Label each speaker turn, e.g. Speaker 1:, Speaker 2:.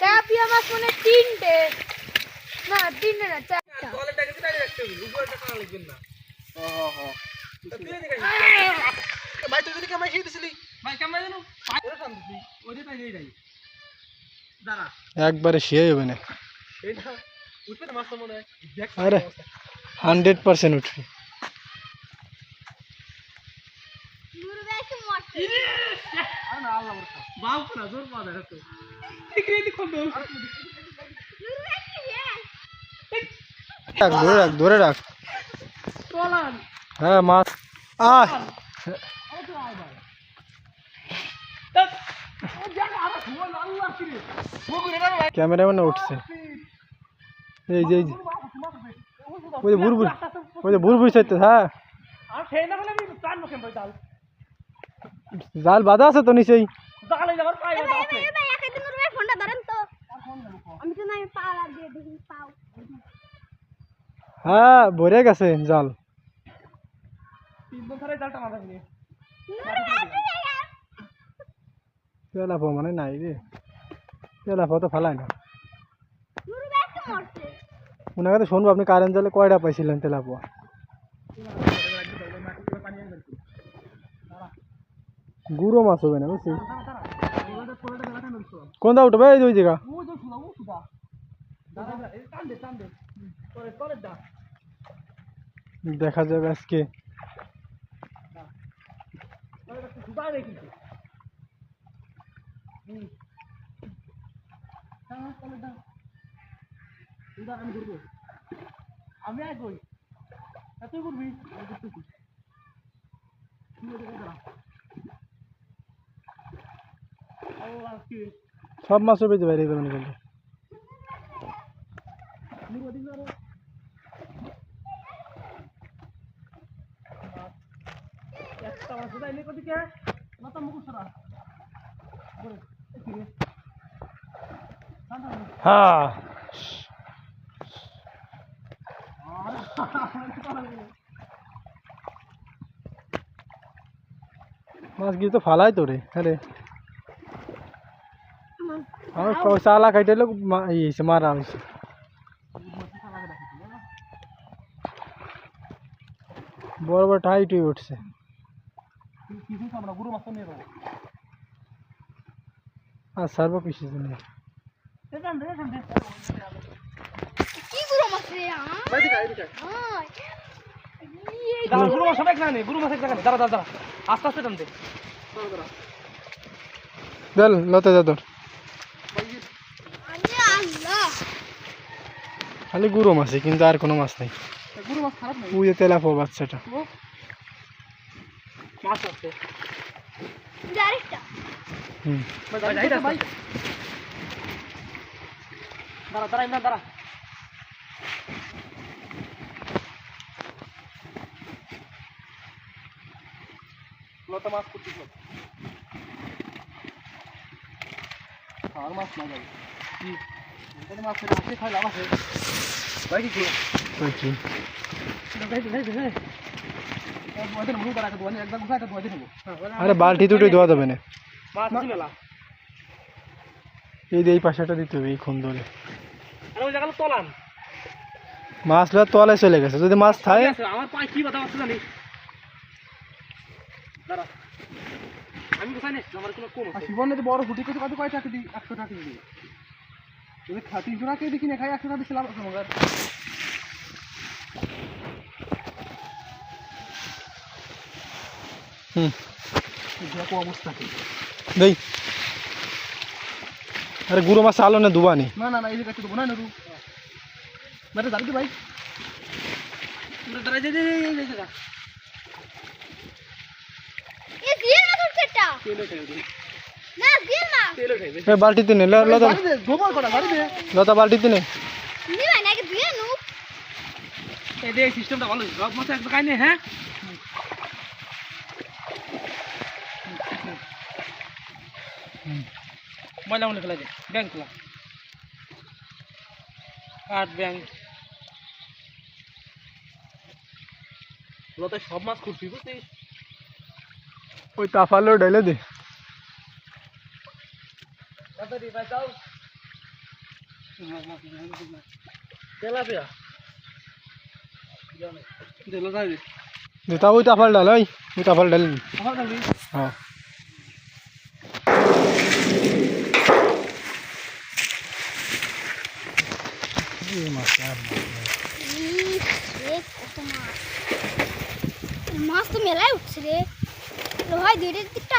Speaker 1: Tilapia মাছ মানে তিনটে না তিনটে না চারটা
Speaker 2: তলে টাকা দিতে রাখতে হবে উপরে টাকা লাগবে না
Speaker 3: হ হ হ
Speaker 2: তা তুই এদিকে আয়। ভাই তুই যদি কামাই খেয়ে দিছিলি ভাই কামাই জানো ওরে শান্তি ওরে তাই যাই দাঁড়া
Speaker 3: একবারে শিয়ে যাবে না
Speaker 2: এইটা উঠবে না মাছটা মনে হয় দেখ
Speaker 3: আরে হান্ড্রেড পার্সেন্ট উঠবে
Speaker 1: নুরু বেশি মরছে
Speaker 2: আরে না
Speaker 1: নুরু বেশি হ্যাঁ
Speaker 3: রাখ ধরে রাখ ধরে রাখ। হ্যাঁ মাছ আয়। ক্যামেরাম্যান উঠছে। এই যে এই যে। ওই যে বুড়বুড় ওই যে বুড়বুড় চাইতে হ্যাঁ। জাল বাঁধা আছে তো নিচেই।
Speaker 1: ফোনটা ধরেন তো। আমি তো নাই পাও দিয়ে দেখি পাও।
Speaker 3: হ্যাঁ ভরে গেছে জাল। তেলাপো মানে নাই রে। তেলাপো তো ফালাই না।
Speaker 1: নুরু বেশি মরছে।
Speaker 3: ওনাকে তো শুনব আপনি কারেন্ট জালে কয়টা পাইছিলেন তেলাপো? গুঁড়ো মাছ হবে না বুঝছি?
Speaker 2: দে তোরে তোরে দা
Speaker 3: দেখা যাবে আজকে
Speaker 2: তোরে একটু শুদা রে কিন্তু হুম হ্যাঁ তোরে দা শুদা আমি করব আমি আয় কই তুই করবি আমি করতেছি তুই
Speaker 3: সব মাছও পেতে বাইরে যাবেন কিন্তু হ্যাঁ। মাছ গিয়ে তো ফালাই তো রে হ্যাঁ রে চালা কাইটে লোক হয়েছে মারা হয়েছে বড় বড় টাইট হয়ে উঠছে। আর সার্ব পিছিয়ে নিয়ে
Speaker 2: এখান দে এখান দে
Speaker 1: কি গুলো মাছ রে আ?
Speaker 2: ভাই দিকা এদিকে
Speaker 1: আয়
Speaker 2: দাঁড়া গুরু মাছ গুরু মাছ দাঁড়া দাঁড়া। আস্তে আস্তে টান দে। দাঁড়া দাঁড়া
Speaker 3: চল লতে যা খালি গুঁড়ো মাছই কিন্তু আর কোনো মাছ নেই।
Speaker 2: গুরু মাছ খারাপ নাই
Speaker 3: তেলাপো বাচ্চাটা।
Speaker 2: ও মাছ আছে।
Speaker 3: হুম।
Speaker 2: দাঁড়া দাঁড়া ইমরান দাঁড়া। লতা মাছ করছিস আর মাছ না যাবে
Speaker 3: আরে বালতি দুটো ধোয়া যাবে না।
Speaker 2: মাছ
Speaker 3: এই এই পাশাটা দিতে হবে এই খুন ধরে।
Speaker 2: আর ওই জায়গাটা তলান
Speaker 3: মাছ লোয়ার তলায় চলে গেছে। যদি মাছ থাকে
Speaker 2: আমার পায়ে কি বাধা আছে জানি দাঁড়া আমি কোথায় নেই? আমার কোনো আছে।
Speaker 3: জীবনে বড় ফুটি কত কত কয় টাকা দিই একশো টাকা দিই যদি খা তিনশো টাকা দেখি না খাই একশো টাকা দিচ্ছিলাম মগার হুম।
Speaker 2: দেখো অবস্থা কি।
Speaker 3: দেই। আরে গুঁড়ো মাছ আলো না দুবানি?
Speaker 2: না না না এই জায়গাটা দেবো না না মানে যাবি কি ভাই। দাঁড়া যে এই জায়গা
Speaker 1: এ দিয়ে না তোর সেটা
Speaker 2: তেল উঠাইবে
Speaker 1: না দিয়ে না
Speaker 2: তেল উঠাইবে
Speaker 3: এই বালতিতে নে। ল- লতা
Speaker 2: দে। করা গাড়ি দে
Speaker 3: লতা বালতিতে নে।
Speaker 1: নি ভাই নাকি দিয়ে নু
Speaker 2: এই দে সিস্টেমটা ভালো রক মাছ একদম খাই হ্যাঁ? ময়লা মনে ফেলা যায় ব্যাংক খোলা। আট ব্যাংক। লতায় সব মাছ খুঁজছি বুঝছিস?
Speaker 3: ওই তাফালো ঢেলে দে।
Speaker 2: তাড়াতাড়ি ভাই যাও। তেলাপিয়া।
Speaker 3: ওই তাফাল ডাল ওই ওই তাফাল ডাল হ্যাঁ।
Speaker 1: মাছ। তো মেলায় উঠছে রে। লোহাই দেড়ের দিকটা